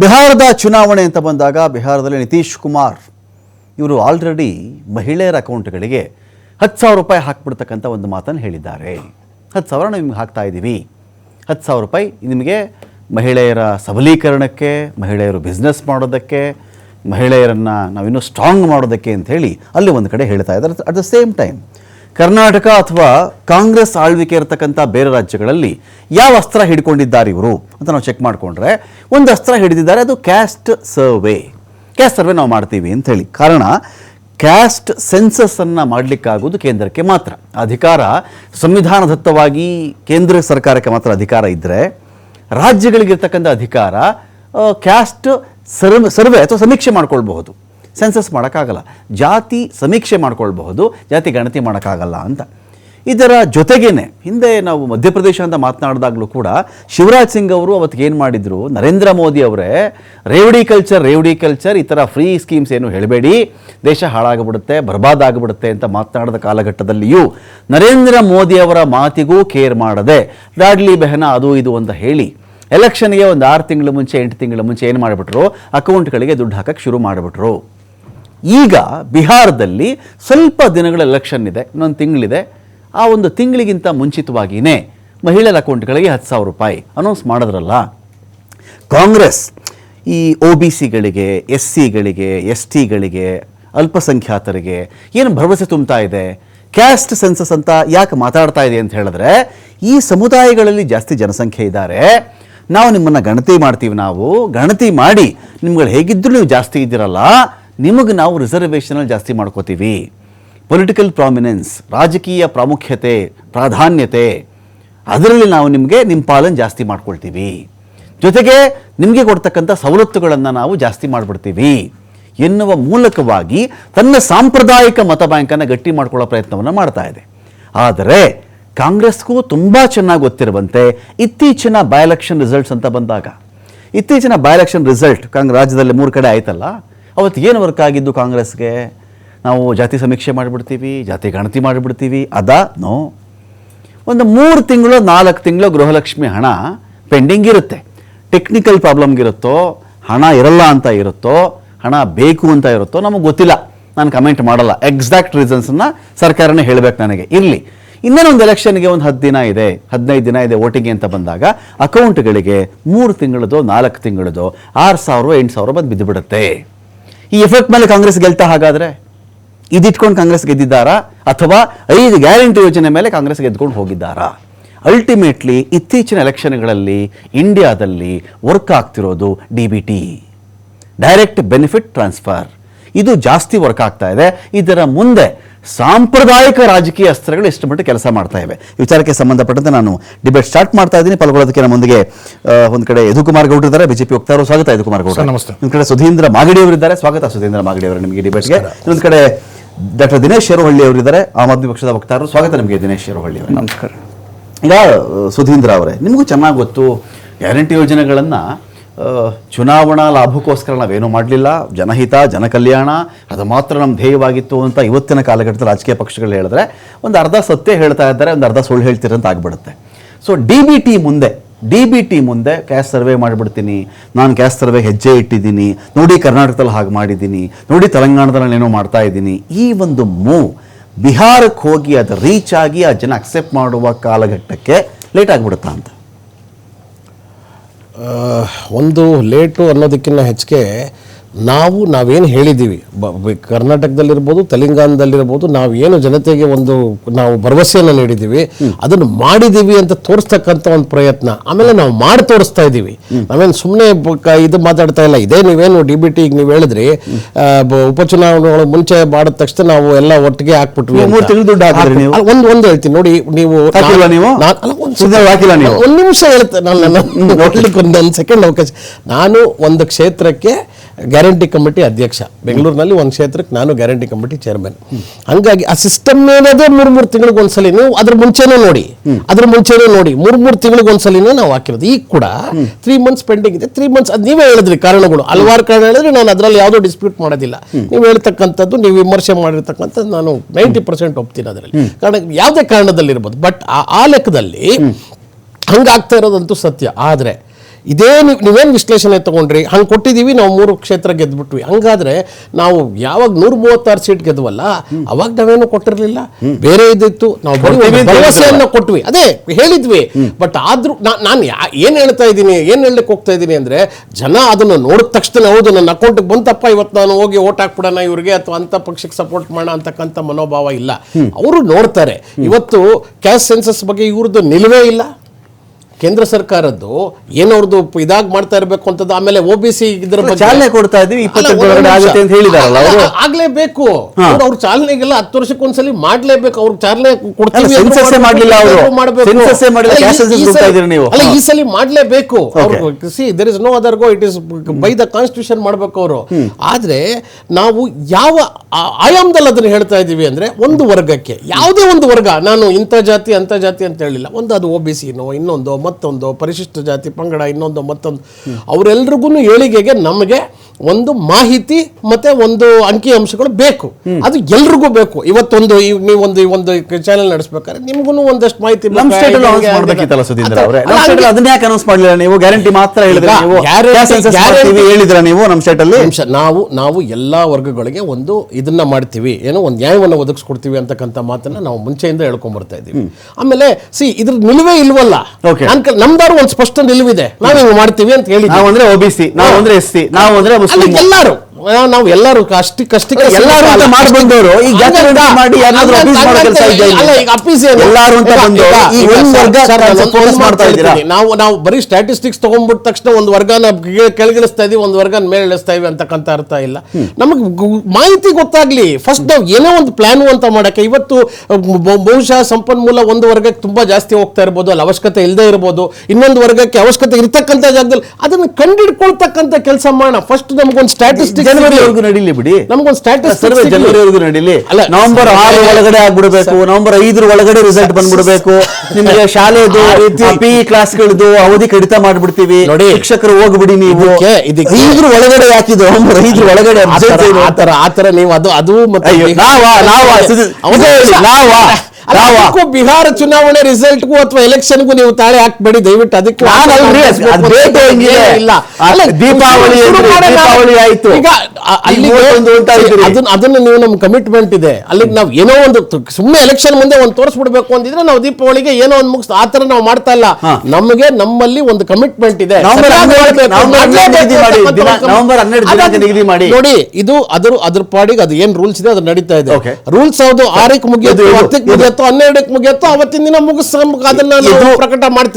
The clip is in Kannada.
ಬಿಹಾರದ ಚುನಾವಣೆ ಅಂತ ಬಂದಾಗ ಬಿಹಾರದಲ್ಲಿ ನಿತೀಶ್ ಕುಮಾರ್, ಇವರು ಆಲ್ರೆಡಿ ಮಹಿಳೆಯರ ಅಕೌಂಟ್ಗಳಿಗೆ ಹತ್ತು ಸಾವಿರ ರೂಪಾಯಿ ಹಾಕ್ಬಿಡ್ತಕ್ಕಂಥ ಒಂದು ಮಾತನ್ನು ಹೇಳಿದ್ದಾರೆ. ಹತ್ತು ಸಾವಿರ ನಿಮ್ಗೆ ಹಾಕ್ತಾ ಇದ್ದೀವಿ. ಹತ್ತು ಸಾವಿರ ರೂಪಾಯಿ ನಿಮಗೆ ಮಹಿಳೆಯರ ಸಬಲೀಕರಣಕ್ಕೆ, ಮಹಿಳೆಯರು ಬಿಸ್ನೆಸ್ ಮಾಡೋದಕ್ಕೆ, ಮಹಿಳೆಯರನ್ನು ನಾವಿನ್ನೂ ಸ್ಟ್ರಾಂಗ್ ಮಾಡೋದಕ್ಕೆ ಅಂತ ಹೇಳಿ ಅಲ್ಲಿ ಒಂದು ಕಡೆ ಹೇಳ್ತಾ ಇದ್ದಾರೆ. At the same time Karnataka ಅಥವಾ ಕಾಂಗ್ರೆಸ್ ಆಳ್ವಿಕೆ ಇರತಕ್ಕಂಥ ಬೇರೆ ರಾಜ್ಯಗಳಲ್ಲಿ ಯಾವ ಅಸ್ತ್ರ ಹಿಡ್ಕೊಂಡಿದ್ದಾರೆ ಇವರು ಅಂತ ನಾವು ಚೆಕ್ ಮಾಡಿಕೊಂಡ್ರೆ ಒಂದು ಅಸ್ತ್ರ ಹಿಡಿದಿದ್ದಾರೆ, ಅದು ಕ್ಯಾಸ್ಟ್ ಸರ್ವೆ ಕ್ಯಾಸ್ಟ್ ಸರ್ವೆ ನಾವು ಮಾಡ್ತೀವಿ ಅಂತ ಹೇಳಿ. ಕಾರಣ ಕ್ಯಾಸ್ಟ್ ಸೆನ್ಸಸ್ ಅನ್ನ ಮಾಡಲಿಕ್ಕಾಗೋದು ಕೇಂದ್ರಕ್ಕೆ ಮಾತ್ರ. ಅಧಿಕಾರ ಸಂವಿಧಾನದತ್ತವಾಗಿ ಕೇಂದ್ರ ಸರ್ಕಾರಕ್ಕೆ ಮಾತ್ರ ಅಧಿಕಾರ ಇದ್ದರೆ ರಾಜ್ಯಗಳಿಗಿರ್ತಕ್ಕಂಥ ಅಧಿಕಾರ ಕ್ಯಾಸ್ಟ್ ಸರ್ವೆ ಅಥವಾ ಸಮೀಕ್ಷೆ ಮಾಡ್ಕೊಳ್ಬಹುದು. ಸೆನ್ಸಸ್ ಮಾಡೋಕ್ಕಾಗಲ್ಲ. ಜಾತಿ ಸಮೀಕ್ಷೆ ಮಾಡ್ಕೊಳ್ಬಹುದು, ಜಾತಿ ಗಣತಿ ಮಾಡೋಕ್ಕಾಗಲ್ಲ ಅಂತ. ಇದರ ಜೊತೆಗೇನೆ, ಹಿಂದೆ ನಾವು ಮಧ್ಯಪ್ರದೇಶ ಅಂತ ಮಾತನಾಡಿದಾಗಲೂ ಕೂಡ, ಶಿವರಾಜ್ ಸಿಂಗ್ ಅವರು ಅವತ್ತಿಗೆ ಏನು ಮಾಡಿದರು? ನರೇಂದ್ರ ಮೋದಿ ಅವರೇ, ರೇವಡಿ ಕಲ್ಚರ್ ರೇವಡಿ ಕಲ್ಚರ್ ಈ ಥರ ಫ್ರೀ ಸ್ಕೀಮ್ಸ್ ಏನು ಹೇಳಬೇಡಿ, ದೇಶ ಹಾಳಾಗ್ಬಿಡುತ್ತೆ, ಬರ್ಬಾದ್ ಆಗಿಬಿಡುತ್ತೆ ಅಂತ ಮಾತನಾಡಿದ ಕಾಲಘಟ್ಟದಲ್ಲಿಯೂ ನರೇಂದ್ರ ಮೋದಿ ಅವರ ಮಾತಿಗೂ ಕೇರ್ ಮಾಡದೆ ಲಾಡ್ಲಿ ಬೆಹನ ಅದು ಇದು ಅಂತ ಹೇಳಿ ಎಲೆಕ್ಷನ್ಗೆ ಒಂದು ಆರು ತಿಂಗಳ ಮುಂಚೆ, ಎಂಟು ತಿಂಗಳ ಮುಂಚೆ ಏನು ಮಾಡಿಬಿಟ್ರು? ಅಕೌಂಟ್ಗಳಿಗೆ ದುಡ್ಡು ಹಾಕಕ್ಕೆ ಶುರು ಮಾಡಿಬಿಟ್ರು. ಈಗ ಬಿಹಾರದಲ್ಲಿ ಸ್ವಲ್ಪ ದಿನಗಳ ಎಲೆಕ್ಷನ್ ಇದೆ, ಇನ್ನೊಂದು ತಿಂಗಳಿದೆ. ಆ ಒಂದು ತಿಂಗಳಿಗಿಂತ ಮುಂಚಿತವಾಗಿಯೇ ಮಹಿಳೆಯರ ಅಕೌಂಟ್ಗಳಿಗೆ ಹತ್ತು ಸಾವಿರ ರೂಪಾಯಿ ಅನೌನ್ಸ್ ಮಾಡಿದ್ರಲ್ಲ. ಕಾಂಗ್ರೆಸ್ ಈ ಒ ಬಿ ಸಿಗಳಿಗೆ, ಎಸ್ ಸಿಗಳಿಗೆ, ಎಸ್ ಟಿಗಳಿಗೆ ಅಲ್ಪಸಂಖ್ಯಾತರಿಗೆ ಏನು ಭರವಸೆ ತುಂಬ್ತಾ ಇದೆ? ಕ್ಯಾಸ್ಟ್ ಸೆನ್ಸಸ್ ಅಂತ ಯಾಕೆ ಮಾತಾಡ್ತಾ ಇದೆ ಅಂತ ಹೇಳಿದ್ರೆ, ಈ ಸಮುದಾಯಗಳಲ್ಲಿ ಜಾಸ್ತಿ ಜನಸಂಖ್ಯೆ ಇದ್ದಾರೆ. ನಾವು ನಿಮ್ಮನ್ನು ಗಣತಿ ಮಾಡ್ತೀವಿ ನಾವು. ಗಣತಿ ಮಾಡಿ ನಿಮ್ಗಳು ಹೇಗಿದ್ದರೂ ನೀವು ಜಾಸ್ತಿ ಇದ್ದೀರಲ್ಲ. ನಿಮಗೆ ನಾವು ರಿಸರ್ವೇಷನಲ್ಲಿ ಜಾಸ್ತಿ ಮಾಡ್ಕೋತೀವಿ. ಪೊಲಿಟಿಕಲ್ ಪ್ರಾಮಿನೆನ್ಸ್ ರಾಜಕೀಯ ಪ್ರಾಮುಖ್ಯತೆ, ಪ್ರಾಧಾನ್ಯತೆ, ಅದರಲ್ಲಿ ನಾವು ನಿಮಗೆ ನಿಮ್ಮ ಪಾಲನ್ನು ಜಾಸ್ತಿ ಮಾಡ್ಕೊಳ್ತೀವಿ. ಜೊತೆಗೆ ನಿಮಗೆ ಕೊಡ್ತಕ್ಕಂಥ ಸವಲತ್ತುಗಳನ್ನು ನಾವು ಜಾಸ್ತಿ ಮಾಡಿಬಿಡ್ತೀವಿ. ಎನ್ನುವ ಮೂಲಕವಾಗಿ ತನ್ನ ಸಾಂಪ್ರದಾಯಿಕ ಮತ ಬ್ಯಾಂಕನ್ನು ಗಟ್ಟಿ ಮಾಡ್ಕೊಳ್ಳೋ ಪ್ರಯತ್ನವನ್ನು ಮಾಡ್ತಾ ಇದೆ. ಆದರೆ ಕಾಂಗ್ರೆಸ್ಗೂ ತುಂಬ ಚೆನ್ನಾಗಿ ಗೊತ್ತಿರುವಂತೆ ಇತ್ತೀಚಿನ ಬೈ ಎಲೆಕ್ಷನ್ ರಿಸಲ್ಟ್ಸ್ ಅಂತ ಬಂದಾಗ. ಇತ್ತೀಚಿನ ಬೈ ಎಲೆಕ್ಷನ್ ರಿಸಲ್ಟ್ ಕಾಂಗ್ ರಾಜ್ಯದಲ್ಲಿ ಮೂರು ಕಡೆ ಆಯ್ತಲ್ಲ? ಅವತ್ತು ಏನು ವರ್ಕ್ ಆಗಿದ್ದು ಕಾಂಗ್ರೆಸ್ಗೆ? ನಾವು ಜಾತಿ ಸಮೀಕ್ಷೆ ಮಾಡಿಬಿಡ್ತೀವಿ, ಜಾತಿ ಗಣತಿ ಮಾಡಿಬಿಡ್ತೀವಿ, ಅದಾ? ನೋ. ಒಂದು ಮೂರು ತಿಂಗಳು, ನಾಲ್ಕು ತಿಂಗಳು ಗೃಹಲಕ್ಷ್ಮಿ ಹಣ ಪೆಂಡಿಂಗ್ ಇರುತ್ತೆ. ಟೆಕ್ನಿಕಲ್ ಪ್ರಾಬ್ಲಮ್ಗಿರುತ್ತೋ ಹಣ ಇರಲ್ಲ ಅಂತ ಇರುತ್ತೋ, ಹಣ ಬೇಕು ಅಂತ ಇರುತ್ತೋ ನಮಗೆ ಗೊತ್ತಿಲ್ಲ. ನಾನು ಕಮೆಂಟ್ ಮಾಡಲ್ಲ. ಎಕ್ಸಾಕ್ಟ್ ರೀಸನ್ಸನ್ನು ಸರ್ಕಾರನೇ ಹೇಳಬೇಕು ನನಗೆ. ಇರಲಿ. ಇನ್ನೊಂದು ಎಲೆಕ್ಷನ್ಗೆ ಒಂದು ಹತ್ತು ದಿನ ಇದೆ, ಹದಿನೈದು ದಿನ ಇದೆ ವೋಟಿಂಗ್ ಅಂತ ಬಂದಾಗ ಅಕೌಂಟ್ಗಳಿಗೆ ಮೂರು ತಿಂಗಳದೋ, ನಾಲ್ಕು ತಿಂಗಳದೋ ಆರು ಸಾವಿರ ಎಂಟು ಸಾವಿರ ಬಂದು ಬಿದ್ದುಬಿಡುತ್ತೆ ಈ ಎಫೆಕ್ಟ್ ಮೇಲೆ ಕಾಂಗ್ರೆಸ್ ಗೆಲ್ತಾ ಹಾಗಾದ್ರೆ ಇದಿಟ್ಕೊಂಡು ಕಾಂಗ್ರೆಸ್ ಗೆದ್ದಿದ್ದಾರಾ? ಅಥವಾ ಐದು ಗ್ಯಾರಂಟಿ ಯೋಜನೆ ಮೇಲೆ ಕಾಂಗ್ರೆಸ್ ಗೆದ್ಕೊಂಡು ಹೋಗಿದ್ದಾರಾ? ಅಲ್ಟಿಮೇಟ್ಲಿ ಇತ್ತೀಚಿನ ಎಲೆಕ್ಷನ್ಗಳಲ್ಲಿ ಇಂಡಿಯಾದಲ್ಲಿ ವರ್ಕ್ ಆಗ್ತಿರೋದು D B T direct benefit transfer ಇದು ಜಾಸ್ತಿ ವರ್ಕ್ ಆಗ್ತಾ ಇದೆ. ಇದರ ಮುಂದೆ ಸಾಂಪ್ರದಾಯಿಕ ರಾಜಕೀಯ ಅಸ್ತ್ರಗಳು ಎಷ್ಟು ಮಟ್ಟಿಗೆ ಕೆಲಸ ಮಾಡ್ತಾ ಇವೆ. ವಿಚಾರಕ್ಕೆ ಸಂಬಂಧಪಟ್ಟಂತೆ ನಾನು ಡಿಬೇಟ್ ಸ್ಟಾರ್ಟ್ ಮಾಡ್ತಾ ಇದ್ದೀನಿ. ಪಾಲ್ಗೊಳ್ಳೋದಕ್ಕೆ ನಮ್ಮೊಂದಿಗೆ ಒಂದು ಕಡೆ ಯದುಕುಮಾರ್ ಗೌಡ್ರು ಇದ್ದಾರೆ. ಬಿಜೆಪಿ ವಕ್ತಾರರು ಸ್ವಾಗತ ಯದುಕುಮಾರ್ ಗೌಡ್ರು. ಸರ್, ನಮಸ್ತೆ. ಒಂದು ಕಡೆ ಸುಧೀಂದ್ರ ಮಾಗಡಿ ಅವರಿದ್ದಾರೆ ಸ್ವಾಗತ ಸುಧೀಂದ್ರ ಮಾಗಡಿ ಅವರು ನಿಮಗೆ ಡಿಬೇಟ್ಗೆ ಇನ್ನೊಂದು ಕಡೆ ಡಾಕ್ಟರ್ ದಿನೇಶ್ ಶೇರುಹಳ್ಳಿ ಅವರಿದ್ದಾರೆ ಆಮ್ ಆದ್ಮಿ ಪಕ್ಷದ ವಕ್ತಾರರು ಸ್ವಾಗತ ನಿಮಗೆ ದಿನೇಶ್ ಶೇರುಹಳ್ಳಿ ಅವರು. ನಮಸ್ಕಾರ. ಈಗ ಸುಧೀಂದ್ರ ಅವರೇ ನಿಮಗೂ ಚೆನ್ನಾಗಿ ಗೊತ್ತು. ಗ್ಯಾರಂಟಿ ಯೋಜನೆಗಳನ್ನು ಚುನಾವಣಾ ಲಾಭಕ್ಕೋಸ್ಕರ ನಾವೇನೂ ಮಾಡಲಿಲ್ಲ. ಜನಹಿತ, ಜನಕಲ್ಯಾಣ, ಅದು ಮಾತ್ರ ನಮ್ಮ ಧ್ಯೇಯವಾಗಿತ್ತು ಅಂತ ಇವತ್ತಿನ ಕಾಲಘಟ್ಟದಲ್ಲಿ ರಾಜಕೀಯ ಪಕ್ಷಗಳು ಹೇಳಿದ್ರೆ ಒಂದು ಅರ್ಧ ಸತ್ಯ ಹೇಳ್ತಾ ಇದ್ದಾರೆ, ಒಂದು ಅರ್ಧ ಸುಳ್ಳು ಹೇಳ್ತೀರಂತ ಆಗ್ಬಿಡುತ್ತೆ. ಸೊ ಡಿ ಬಿ ಟಿ ಮುಂದೆ ಡಿ ಬಿ ಟಿ ಮುಂದೆ ಕ್ಯಾಸ್ಟ್ ಸರ್ವೆ ಮಾಡಿಬಿಡ್ತೀನಿ. ನಾನು ಕ್ಯಾಸ್ಟ್ ಸರ್ವೆ ಹೆಜ್ಜೆ ಇಟ್ಟಿದ್ದೀನಿ. ನೋಡಿ ಕರ್ನಾಟಕದಲ್ಲಿ ಹಾಗೆ ಮಾಡಿದ್ದೀನಿ. ನೋಡಿ ತೆಲಂಗಾಣದಲ್ಲಿ ನಾನೇನೋ ಮಾಡ್ತಾ ಇದ್ದೀನಿ. ಈ ಒಂದು ಮೂವ್ ಬಿಹಾರಕ್ಕೆ ಹೋಗಿ ಅದು ರೀಚ್ ಆಗಿ ಆ ಜನ ಅಕ್ಸೆಪ್ಟ್ ಮಾಡುವ ಕಾಲಘಟ್ಟಕ್ಕೆ ಲೇಟ್ ಆಗಿಬಿಡುತ್ತಾ ಅಂತ. ಒಂದು ಲೇಟು ಅನ್ನೋದಕ್ಕಿಂತ ಹೆಚ್ಚಿಗೆ ನಾವು ನಾವೇನು ಹೇಳಿದ್ದೀವಿ? ಬ- ಕರ್ನಾಟಕದಲ್ಲಿರ್ಬೋದು ತೆಲಂಗಾಣದಲ್ಲಿರ್ಬೋದು ನಾವು ಏನು ಜನತೆಗೆ ಒಂದು ನಾವು ಭರವಸೆಯನ್ನು ನೀಡಿದ್ದೀವಿ ಅದನ್ನು ಮಾಡಿದ್ದೀವಿ ಅಂತ ತೋರಿಸ್ತಕ್ಕಂಥ ಒಂದು ಪ್ರಯತ್ನ. ಆಮೇಲೆ ನಾವು ಮಾಡಿ ತೋರಿಸ್ತಾ ಇದ್ದೀವಿ. ನಾವೇನು ಸುಮ್ಮನೆ ಇದು ಮಾತಾಡ್ತಾ ಇಲ್ಲ. ಇದೇ ನೀವೇನು ಡಿ ಬಿ ಟಿ ಈಗ ನೀವು ಹೇಳಿದ್ರಿ ಉಪಚುನಾವಣೆಗಳ ಮುಂಚೆ ಮಾಡಿದ ತಕ್ಷಣ ನಾವು ಎಲ್ಲ ಒಟ್ಟಿಗೆ ಹಾಕ್ಬಿಟ್ವಿ ಒಂದು ಒಂದು ಹೇಳ್ತೀನಿ ನೋಡಿ ನೀವು ಒಂದು? ಒಂದು ನಿಮಿಷ ಹೇಳ್ತೇನೆ ನಾನು ನೋಡ್ಲಿಕ್ಕೆ ಒಂದೊಂದು ಸೆಕೆಂಡ್ ಅವಕಾಶ. ನಾನು ಒಂದು ಕ್ಷೇತ್ರಕ್ಕೆ ಗ್ಯಾರಂಟಿ ಕಮಿಟಿ ಅಧ್ಯಕ್ಷ. ಬೆಂಗಳೂರಿನಲ್ಲಿ ಒಂದು ಕ್ಷೇತ್ರಕ್ಕೆ ನಾನು ಗ್ಯಾರಂಟಿ ಕಮಿಟಿ ಚೇರ್ಮನ್ ಹಂಗಾಗಿ ಆ ಸಿಸ್ಟಮ್ ಏನದೇ ಮೂರು ಮೂರು ತಿಂಗಳಿಗೆ ಒಂದ್ಸಲಿ ನೀವು ಅದ್ರ ಮುಂಚೆನೇ ನೋಡಿ. ಅದ್ರ ಮುಂಚೆನೇ ನೋಡಿ. ಮೂರು ಮೂರು ತಿಂಗಳಿಗೆ ಒಂದ್ಸಲಿನೇ ನಾವು ಹಾಕಿರೋದು. ಈಗ ಕೂಡ ತ್ರೀ ಮಂತ್ಸ್ ಪೆಂಡಿಂಗ್ ಇದೆ. ತ್ರೀ ಮಂತ್ಸ್ ಅದು ನೀವೇ ಹೇಳಿದ್ರಿ ಕಾರಣಗಳು. ಹಲವಾರು ಕಾರಣ ಹೇಳಿದ್ರೆ. ನಾನು ಅದರಲ್ಲಿ ಯಾವುದೋ ಡಿಸ್ಪ್ಯೂಟ್ ಮಾಡೋದಿಲ್ಲ. ನೀವು ಹೇಳ್ತಕ್ಕಂಥದ್ದು, ನೀವು ವಿಮರ್ಶೆ ಮಾಡಿರ್ತಕ್ಕಂಥದ್ದು ನಾನು ನೈಂಟಿ ಪರ್ಸೆಂಟ್ ಒಪ್ತೀನಿ ಅದರಲ್ಲಿ. ಕಾರಣ ಯಾವುದೇ ಕಾರಣದಲ್ಲಿರ್ಬೋದು. ಬಟ್ ಆ ಲೆಕ್ಕದಲ್ಲಿ ಹಂಗಾಗ್ತಾ ಇರೋದಂತೂ ಸತ್ಯ. ಆದರೆ ಇದೇ ನೀವು ನೀವೇನು ವಿಶ್ಲೇಷಣೆ ತಗೊಂಡ್ರಿ? ಹಂಗೆ ಕೊಟ್ಟಿದ್ದೀವಿ ನಾವು ಮೂರು ಕ್ಷೇತ್ರ ಗೆದ್ಬಿಟ್ವಿ. ಹಂಗಾದ್ರೆ ನಾವು ಯಾವಾಗ ನೂರ ಮೂವತ್ತಾರು ಸೀಟ್ ಗೆದ್ವಲ್ಲ ಅವಾಗ ನಾವೇನು ಕೊಟ್ಟಿರಲಿಲ್ಲ. ಬೇರೆ ಇದ್ದಿತ್ತು ನಾವು ಭರವಸೆಯನ್ನು ಕೊಟ್ವಿ. ಅದೇ ಹೇಳಿದ್ವಿ. ಬಟ್ ಆದ್ರೂ ನಾನು ಏನ್ ಹೇಳ್ತಾ ಇದ್ದೀನಿ ಏನ್ ಹೇಳಕ್ ಹೋಗ್ತಾ ಇದ್ದೀನಿ ಅಂದ್ರೆ ಜನ ಅದನ್ನ ನೋಡಿದ ತಕ್ಷಣ ಹೌದು ನನ್ನ ಅಕೌಂಟ್ಗೆ ಬಂತಪ್ಪ ಇವತ್ತು ನಾನು ಹೋಗಿ ಓಟ್ ಹಾಕ್ಬಿಡೋಣ ಇವ್ರಿಗೆ ಅಥವಾ ಅಂತ ಪಕ್ಷಕ್ಕೆ ಸಪೋರ್ಟ್ ಮಾಡೋಣ ಅಂತಕ್ಕಂಥ ಮನೋಭಾವ ಇಲ್ಲ. ಅವರು ನೋಡ್ತಾರೆ. ಇವತ್ತು ಕ್ಯಾಸ್ಟ್ ಸೆನ್ಸಸ್ ಬಗ್ಗೆ ಇವ್ರದ್ದು ನಿಲುವೇ ಇಲ್ಲ. ಕೇಂದ್ರ ಸರ್ಕಾರದ್ದು ಏನವ್ರದ್ದು ಇದಾಗಿ ಮಾಡ್ತಾ ಇರಬೇಕು ಅಂತದ್ದು ಆಮೇಲೆ ಒ ಬಿ ಸಿ ಇದ್ರ ಚಾಲನೆ ಕೊಡ್ತಾ. ಆಗುತ್ತೆ ಅಂತ ಹೇಳಿದಾರಲ್ಲ ಅವರು. ಆಗ್ಲೇಬೇಕು. ಅವ್ರು ಚಾಲನೆಗೆಲ್ಲ ಹತ್ತು ವರ್ಷಕ್ಕೊಂದ್ಸಲಿ ಮಾಡ್ಲೇಬೇಕು. ಅವ್ರ ಚಾಲನೆ ಕೊಡ್ತೀವಿ ಮಾಡ್ಲಿಲ್ಲ ಅವರು. ಮಾಡ್ಬೇಕು. ಅಲ್ಲ, ಈ- ಸಲ- ಮಾಡ್ಲೇಬೇಕು. See there is no other go it is by the constitution ಮಾಡ್ಬೇಕು ಅವರು. ಆದ್ರೆ ನಾವು ಯಾವ ಆಯಾಮದಲ್ಲಿ ಅದನ್ನ ಹೇಳ್ತಾ ಇದೀವಿ ಅಂದ್ರೆ ಒಂದು ವರ್ಗಕ್ಕೆ. ಯಾವುದೇ ಒಂದು ವರ್ಗ ನಾನು ಇಂಥ ಜಾತಿ ಅಂತ ಜಾತಿ ಅಂತ ಹೇಳಿಲ್ಲ. ಒಂದು ಅದು ಒ ಬಿ ಸಿನೋ ಇನ್ನೊಂದು ಮತ್ತೊಂದು ಪರಿಶಿಷ್ಟ ಜಾತಿ ಪಂಗಡ ಇನ್ನೊಂದು ಮತ್ತೊಂದು ಅವರೆಲ್ರಿಗೂ ಏಳಿಗೆಗೆ ನಮಗೆ ಒಂದು ಮಾಹಿತಿ ಮತ್ತೆ ಒಂದು ಅಂಕಿ ಅಂಶಗಳು ಬೇಕು. ಅದು ಎಲ್ರಿಗೂ ಬೇಕು. ಇವತ್ತೊಂದು ನೀವು ಈ ಒಂದು ಚಾನೆಲ್ ನಡೆಸ್ಬೇಕಾದ್ರೆ ನಿಮ್ಗೂ ಒಂದಷ್ಟು ಮಾಹಿತಿ ಅದನ್ನ ಯಾಕೆ ಅನೌನ್ಸ್ ಮಾಡಲಿಲ್ಲ ನೀವು? ಗ್ಯಾರಂಟಿ ಮಾತ್ರ ಹೇಳಿದ್ರೆ ನೀವು? guarantee- Caste census guarantee- ಮಾಡ್ತೀವಿ ಹೇಳಿದ್ರ ನೀವು ನಮ್ ಸ್ಟೇಟ್ ಅಲ್ಲಿ? ನಾವು ನಾವು ಎಲ್ಲಾ ವರ್ಗಗಳಿಗೆ ಒಂದು ಇದನ್ನ ಮಾಡ್ತೀವಿ. ಏನೋ ಒಂದು ನ್ಯಾಯವನ್ನು ಒದಗಿಸ್ಕೊಡ್ತೀವಿ ಅಂತಕ್ಕಂಥ ಮಾತನ್ನ ನಾವು ಮುಂಚೆಯಿಂದ ಹೇಳ್ಕೊಂಡ್ ಬರ್ತಾ ಇದೀವಿ ಆಮೇಲೆ ಸಿ ಇದ್ರ ನಿಲುವೇ ಇಲ್ವಲ್ಲ? ನಮ್ದಾರು ಒಂದು ಸ್ಪಷ್ಟ ನಿಲುವಿದೆ. ನಾವು ಮಾಡ್ತೀವಿ ಅಂತ ಹೇಳಿ ನಾವು ಅಂದ್ರೆ ಒಬಿಸಿ ನಾವು ಅಂದ್ರೆ ಎಸ್ ಸಿ ನಾವು ಅಂದ್ರೆ ಅಲ್ಲ ಮುಸ್ಲಿಂ ಎಲ್ಲಾರು ನಾವು- ಎಲ್ಲರೂ ಕಷ್ಟ ಕಷ್ಟಕ್ಕೆ ಎಲ್ಲರೂ ಅಂತ ಮಾಡಿ ಬಂದವರು ಈಗ ಮಾಡಿ ಅಪೀಸ್ ಮಾಡೋ ಕೆಲಸ ಅಲ್ಲ ಈಗ ಅಪೀಸ್? ಎಲ್ಲಾರು ಅಂತ ಬಂದವರು ಈ ಒಂದು ವರ್ಗ ಮಾಡ್ತಾ ಇದ್ದೀರಾ? ನಾವು ನಾವು ಬರೀ ಸ್ಟ್ಯಾಟಿಸ್ಟಿಕ್ಸ್ ತಗೊಂಡ್ಬಿಟ್ಟ ತಕ್ಷಣ ಒಂದು ವರ್ಗನ ಕೆಳಗಿಳಿಸ್ತಾ ಇದೀವಿ ಒಂದು ವರ್ಗನ ಮೇಲೆ ಇಳಿಸ್ತಾ ಇವಿ ಅಂತಕ್ಕಂಥ ಅರ್ಥ ಇಲ್ಲ. ನಮಗೆ ಮಾಹಿತಿ ಗೊತ್ತಾಗ್ಲಿ. ಫಸ್ಟ್ ನಾವು ಏನೋ ಒಂದು ಪ್ಲಾನ್ ಅಂತ ಮಾಡಕ್ಕೆ ಇವತ್ತು ಬಹುಶಃ ಸಂಪನ್ಮೂಲ ಒಂದು ವರ್ಗಕ್ಕೆ ತುಂಬಾ ಜಾಸ್ತಿ ಹೋಗ್ತಾ ಇರ್ಬೋದು ಅಲ್ಲಿ ಅವಶ್ಯಕತೆ ಇಲ್ಲದೆ ಇರ್ಬೋದು ಇನ್ನೊಂದು ವರ್ಗಕ್ಕೆ ಅವಶ್ಯಕತೆ ಇರ್ತಕ್ಕಂಥ ಜಾಗದಲ್ಲಿ ಅದನ್ನ ಕಂಡಿಡ್ಕೊಳ್ತಕ್ಕಂಥ ಕೆಲಸ ಮಾಡೋಣ. ಫಸ್ಟ್ ನಮಗೊಂದು ಸ್ಟ್ಯಾಟಿಸ್ಟಿಕ್ ಜನವರಿವರೆಗೂ ನಡೀಲಿ ಬಿಡಿ. ನಮಗೊಂದು ಸ್ಟಾಟಸ್ ಸರ್ವೆ ಜನವರಿವರೆಗೂ ನಡೀಲಿ. ಅಲ್ಲ, ನವೆಂಬರ್ ಆರು ಒಳಗಡೆ ಆಗ್ಬಿಡ್ಬೇಕು ನವೆಂಬರ್ ಐದರ ಒಳಗಡೆ ರಿಸಲ್ಟ್ ಬಂದ್ಬಿಡ್ಬೇಕು. ನಿಮಗೆ ಶಾಲೆದು ಪಿ ಕ್ಲಾಸ್ ಪಿ ಕ್ಲಾಸ್ಗಳದ್ದು ಅವಧಿ ಕಡಿತ ಮಾಡ್ಬಿಡ್ತೀವಿ. ನೋಡಿ. ಶಿಕ್ಷಕರು ಹೋಗ್ಬಿಡಿ ನೀವು. ಐದರ ಒಳಗಡೆ ಯಾಕಿದು? ನವೆಂಬರ್ ಐದರ ಒಳಗಡೆ ಆತರ ಥರ- urgency ಆ ಥರ ಆ ಥರ ನೀವು ಅದು ಅದು ಮತ್ತೆ ನಾವಾ, ನಾವಾ, ನಾವಾ. ಅದಕ್ಕೂ ಬಿಹಾರ ಚುನಾವಣೆ ರಿಸಲ್ಟ್ಗೂ ಅಥವಾ ಎಲೆಕ್ಷನ್ ಎಲೆಕ್ಷನ್ಗೂ ನೀವು ತಾಳೆ ಹಾಕ್ಬೇಡಿ ದಯವಿಟ್ಟು ಅದಕ್ಕೆ ಇಲ್ಲ ದೀಪಾವಳಿ ಆಯ್ತು. ಈಗ. ಅದನ್ನ ಅದನ್ನ ನೀವು ನಮ್ ಕಮಿಟ್ಮೆಂಟ್ ಇದೆ. ಅಲ್ಲಿಗೆ ನಾವು ಏನೋ ಒಂದು ಸುಮ್ಮನೆ ಎಲೆಕ್ಷನ್ ಮುಂದೆ ಒಂದು ತೋರಿಸ್ಬಿಡ್ಬೇಕು ಅಂದಿದ್ರೆ ನಾವು ದೀಪಾವಳಿಗೆ ಏನೋ ಒಂದು ಮುಗಿಸ್ ಆ ತರ ನಾವು ಮಾಡ್ತಾ ಇಲ್ಲ. ನಮಗೆ ನಮ್ಮಲ್ಲಿ ಒಂದು ಕಮಿಟ್ಮೆಂಟ್ ಇದೆ. ನೋಡಿ ಇದು ಅದ್ರ ಅದ್ರ ಪಾಡಿಗೆ ಅದು ಏನ್ ರೂಲ್ಸ್ ಇದೆ ಅದು ನಡೀತಾ ಇದೆ. ರೂಲ್ಸ್ ಯಾವುದು? ಆರಕ್ಕೆ ಮುಗಿಯೋದು ಹತ್ತಕ್ಕೆ ಇದು- ಹನ್ನೆರಡಕ್ಕೆ ಮುಗಿಯತ್ತೋ ಅವತ್ತಿನ ದಿನ ಮುಗಿಸ್ ಅದನ್ನ ನಾವು ಪ್ರಕಟ ಮಾಡ್ತೀವಿ.